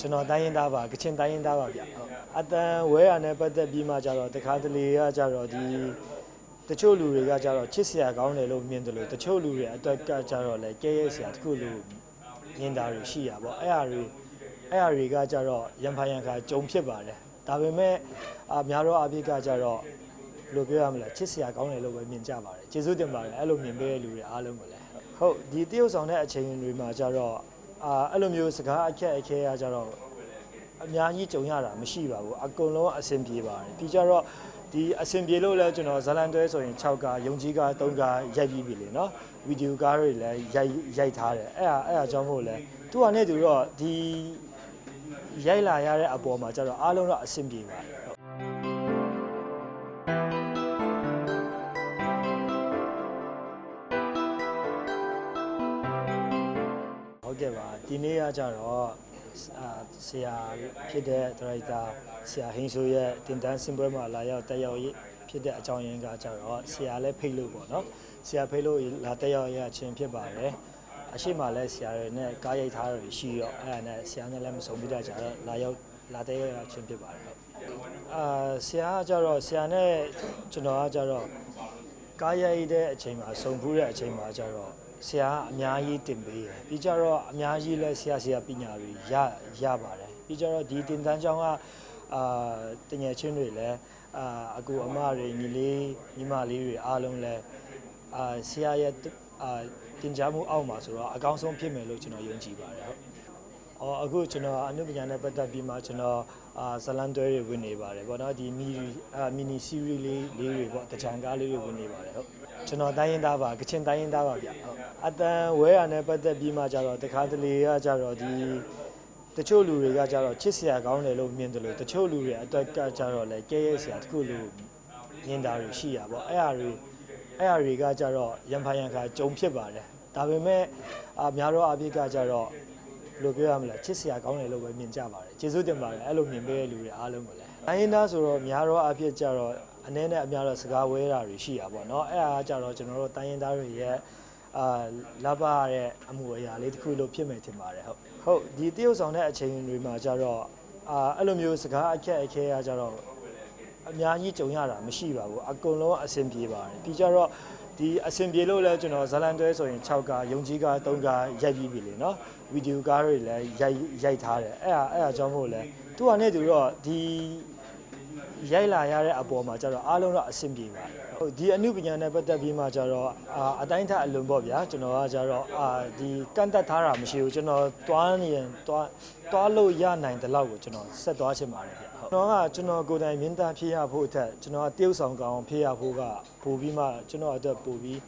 ကျွန်တော်တိုင်းရင်းသားပါကချင်တိုင်းရင်းသားပါဗျဟုတ်အတန်ဝဲရနဲ့ပတ်သက်ပြီးမှကြတော့တခါတလေကကြတော့ဒီတချို့လူတွေကကြတော့ချစ်စရာကောင်းတယ်လို့မြင်တယ်လို့တချို့လူတွေအတွက်ကကြတော့လေကဲရဲစရာတခုလို့မြင်တာတွေရှိရပါအဲ့အရာတွေအဲ့အရာတွေကကြတော့ရံဖန်ရံခါကြုံဖြစ်ပါတယ်ဒါပေမဲ့အများတော့အပြစ်ကကြတော့ဘယ်လိုပြောရမလဲချစ်စရာကောင်းတယ်လို့ပဲမြင်ကြပါတယ်ကျေးဇူးတင်ပါတယ်အဲ့လိုမြင်ပေးတဲ့လူတွေအားလုံးကိုလည်းဟုတ်ဒီတရုတ်ဆောင်တဲ့အချိန်တွေမှာကြတော့ အာအဲ့လိုမျိုးစကားအခက်အခဲရကြတော့အများကြီးကြုံရတာမရှိပါဘူးအကုန်လုံးအဆင်ပြေပါတယ်ပြီးကြတော့ဒီအဆင်ပြေလို့လဲကျွန်တော်ဇလန်တွဲဆိုရင်6ကားယုံကြီးကား3ကားရိုက်ပြီးပြီလေနော်ဗီဒီယိုကားတွေလည်းရိုက်ရိုက်ထားတယ်အဲ့ဒါအဲ့ဒါကြောင့်မို့လဲသူကနဲ့သူတော့ဒီရိုက်လာရတဲ့အပေါ်မှာကျတော့အားလုံးတော့အဆင်ပြေပါတယ် ဟုတ်ကဲ့ပါဒီနေ့ကကြတော့အာဆရာဖြစ်တဲ့ဒရိုက်တာဆရာဟင်းဆိုရဲ့တင်တန်းစင်ပွဲမှာလာရောက်တက်ရောက်ရေးဖြစ်တဲ့အကြောင်းရင်းကကြတော့ဆရာလည်းဖိတ်လို့ပေါ့နော်ဆရာဖိတ်လို့လာတက်ရောက်ရခြင်းဖြစ်ပါတယ်အရှိမလဲဆရာတွေနဲ့ကားရိုက်ထားတွေရှိတော့အဲ့ဒါနဲ့ဆရာနဲ့လည်းမဆုံးပြတတ်ကြတော့လာရောက်လာတက်ရောက်ရခြင်းဖြစ်ပါတယ်ဟုတ်အာဆရာကကြတော့ဆရာနဲ့ကျွန်တော်ကကြတော့ ကားရိုက်တဲ့အချိန်မှာစုံဖူးတဲ့အချိန်မှာကျတော့ဆရာကအများကြီးတင်ပေးတယ်ပြီးကြတော့အများကြီးလဲဆရာဆရာပညာတွေရရပါတယ်ပြီးကြတော့ဒီတင်တန်းကျောင်းကအာတငယ်ချင်းတွေလည်းအာအကူအမတွေညီလေးညီမလေးတွေအားလုံးလည်းအာဆရာရဲ့အာတင် जा မှုအောက်မှာဆိုတော့အကောင်းဆုံးဖြစ်မယ်လို့ကျွန်တော်ယုံကြည်ပါတယ်ဟုတ် အော်အခုကျွန်တော်အနုပညာနဲ့ပတ်သက်ပြီးမှကျွန်တော်အာဇလန်တွဲတွေဝင်နေပါတယ်ဗောနော်ဒီမီအာမီနီစီရီလေးလေးတွေဗောတကြံကားလေးတွေဝင်နေပါတယ်ဟုတ်ကျွန်တော်တိုင်းရင်းသားပါကချင်တိုင်းရင်းသားပါဗျဟုတ်အတန်ဝဲရနဲ့ပတ်သက်ပြီးမှကြတော့တခါတလေကကြတော့ဒီတချို့လူတွေကကြတော့ချစ်စရာကောင်းတယ်လို့မြင်တယ်လို့တချို့လူတွေအတွက်ကကြတော့လေကဲရဲစရာတခုလို့မြင်တာတွေရှိရပါအဲ့အရာတွေအဲ့အရာတွေကကြတော့ရံဖန်ရံခါကြုံဖြစ်ပါတယ်ဒါပေမဲ့အများတော့အပြစ်ကကြတော့ ဘယ်လိုပြောရမလဲချစ်စရာကောင်းတယ်လို့ပဲမြင်ကြပါတယ်ကျေးဇူးတင်ပါတယ်အဲ့လိုမြင်ပေးတဲ့လူတွေအားလုံးကိုလည်းတိုင်းရင်းသားဆိုတော့များတော့အဖြစ်ကြတော့အနည်းနဲ့အများတော့စကားဝဲတာတွေရှိတာပေါ့နော်အဲ့ဒါကကြတော့ကျွန်တော်တို့တိုင်းရင်းသားတွေရဲ့အာလဘရတဲ့အမှုအရာလေးတစ်ခုလို့ဖြစ်မယ်ထင်ပါတယ်ဟုတ်ဟုတ်ဒီတရုတ်ဆောင်တဲ့အချိန်တွေမှာကြတော့အာအဲ့လိုမျိုးစကားအခက်အခဲရကြတော့အများကြီးကြုံရတာမရှိပါဘူးအကုန်လုံးအဆင်ပြေပါတယ်ပြီးကြတော့ ဒီအဆင်ပြေလို့လဲကျွန်တော်ဇလန်တွဲဆိုရင်6ကားယုံကြီးကား3ကားရိုက်ပြီးပြီလေနော်ဗီဒီယိုကားတွေလည်းရိုက်ရိုက်ထားတယ်အဲ့ဒါအဲ့ဒါကြောင့်မို့လဲသူကနဲ့သူတော့ဒီရိုက်လာရတဲ့အပေါ်မှာကျတော့အားလုံးတော့အဆင်ပြေပါတယ်ဟုတ်ဒီအမှုပညာနဲ့ပတ်သက်ပြီးမှကျတော့အာအတိုင်းထက်အလွန်ပေါ့ဗျာကျွန်တော်ကကျတော့အာဒီကန့်တက်ထားတာမရှိဘူးကျွန်တော်တွားနေရင်တွားတွားလို့ရနိုင်တဲ့လောက်ကိုကျွန်တော်ဆက်သွားချင်ပါတယ်ဗျဟု တ်ကျွန်တော်ကကျွန်တော်ကိုယ်တိုင်မင်းသားဖြစ်ရဖို့အထက်ကျွန်တော်ကတရုပ်ဆောင်ကောင်ဖြစ်ရဖို့ကပို့ပြီးမှကျွန်တော်အတွက်ပို့ပြီး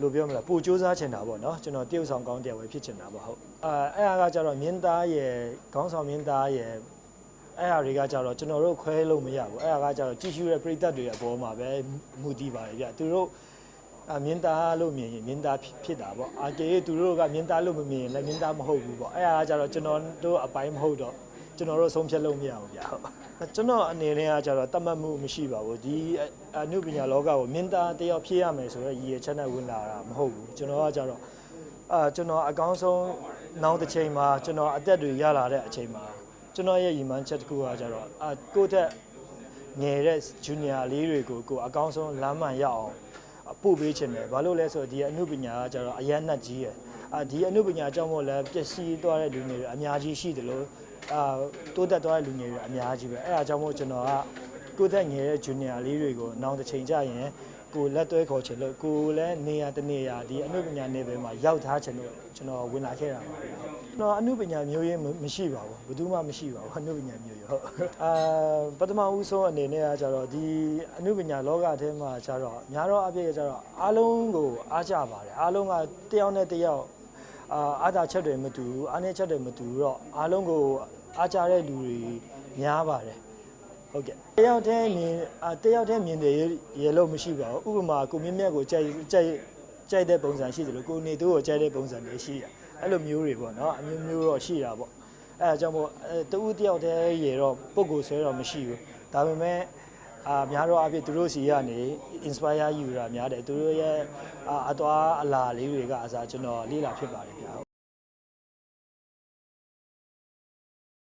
ဘယ်လိုပြောမလဲပိုစူးစမ်းချင်တာပေါ့နော်ကျွန်တော်တရုတ်ဆောင်ကောင်းတရားပဲဖြစ်ချင်တာပေါ့ဟုတ်အဲအဲ့ဟာကကြတော့မြင်းသားရဲ့ခေါင်းဆောင်မြင်းသားရဲ့အဲ့ဟာတွေကကြတော့ကျွန်တော်တို့ခွဲလို့မရဘူးအဲ့ဟာကကြတော့ကြည့်ရှုတဲ့ပရိသတ်တွေအပေါ်မှာပဲမူတည်ပါတယ်ဗျသူတို့အမြင်းသားလို့မြင်ရင်မြင်းသားဖြစ်တာပေါ့အာကေသူတို့ကမြင်းသားလို့မမြင်ရင်လည်းမြင်းသားမဟုတ်ဘူးပေါ့အဲ့ဟာကကြတော့ကျွန်တော်တို့အပိုင်းမဟုတ်တော့ ကျွန်တော်တို့ဆုံးဖြတ်လို့မရဘူးဗျဟုတ်ကျွန်တော်အနေနဲ့ကကြတော့တတ်မှတ်မှုမရှိပါဘူးဒီအနုပညာလောကကိုမြင်းသားတယောက်ဖြစ်ရမယ်ဆိုတော့ရည်ရချက်နဲ့ဝင်လာတာမဟုတ်ဘူးကျွန်တော်ကကြတော့အာကျွန်တော်အကောင်းဆုံးနောက်တစ်ချိန်မှာကျွန်တော်အသက်တွေရလာတဲ့အချိန်မှာကျွန်တော်ရဲ့ရည်မှန်းချက်တစ်ခုကကြတော့အာကိုယ့်တက်ငယ်တဲ့ junior လေးတွေကိုကိုအကောင်းဆုံးလမ်းမှန်ရအောင်ပို့ပေးခြင်းတယ်ဘာလို့လဲဆိုတော့ဒီအနုပညာကကြတော့အရန်နှက်ကြီးရယ်အာဒီအနုပညာကြောင့်မို့လဲပျက်စီးသွားတဲ့လူငယ်တွေအများကြီးရှိတယ်လို့ အာတိုးတက်သွားတဲ့လူငယ်တွေအများကြီးပဲအဲ့ဒါကြောင့်မို့ကျွန်တော်ကကိုယ့်သက်ငယ်တဲ့ junior လေးတွေကိုနောင်တစ်ချိန်ကျရင်ကိုလက်တွဲခေါ်ချင်လို့ကိုလည်းနေရာတစ်နေရာဒီအမှုပညာနယ်ပယ်မှာရောက်ထားချင်လို့ကျွန်တော်ဝင်လာခဲ့တာပါဗျာကျွန်တော်အမှုပညာမျိုးရင်းမရှိပါဘူးဘယ်သူမှမရှိပါဘူးအမှုပညာမျိုးရဟုတ်အာပထမဦးဆုံးအနေနဲ့ကကြတော့ဒီအမှုပညာလောကထဲမှာကျတော့များတော့အပြည့်ကျတော့အားလုံးကိုအားကြပါတယ်အားလုံးကတယောက်နဲ့တယောက်အာအားသာချက်တွေမတူဘူးအားနည်းချက်တွေမတူတော့အားလုံးကို အားကြတဲ့လူတွေများပါတယ်ဟုတ်ကဲ့တယောက်တည်းမြင်အာတယောက်တည်းမြင်တယ်ရေလို့မရှိပါဘူးဥပမာကိုမြင့်မြတ်ကိုကြိုက်ကြိုက်ကြိုက်တဲ့ပုံစံရှိတယ်လို့ကိုနေသူကိုကြိုက်တဲ့ပုံစံတွေရှိရအဲ့လိုမျိုးတွေပေါ့နော်အမျိုးမျိုးတော့ရှိတာပေါ့အဲ့ဒါကြောင့်မို့အဲတူတယောက်တည်းရေတော့ပုံကိုဆွဲတော့မရှိဘူးဒါပေမဲ့အာများတော့အဖြစ်သူတို့စီကနေ inspire ယူတာများတယ်သူတို့ရဲ့အာအသွားအလာလေးတွေကအစားကျွန်တော်လေ့လာဖြစ်ပါတယ်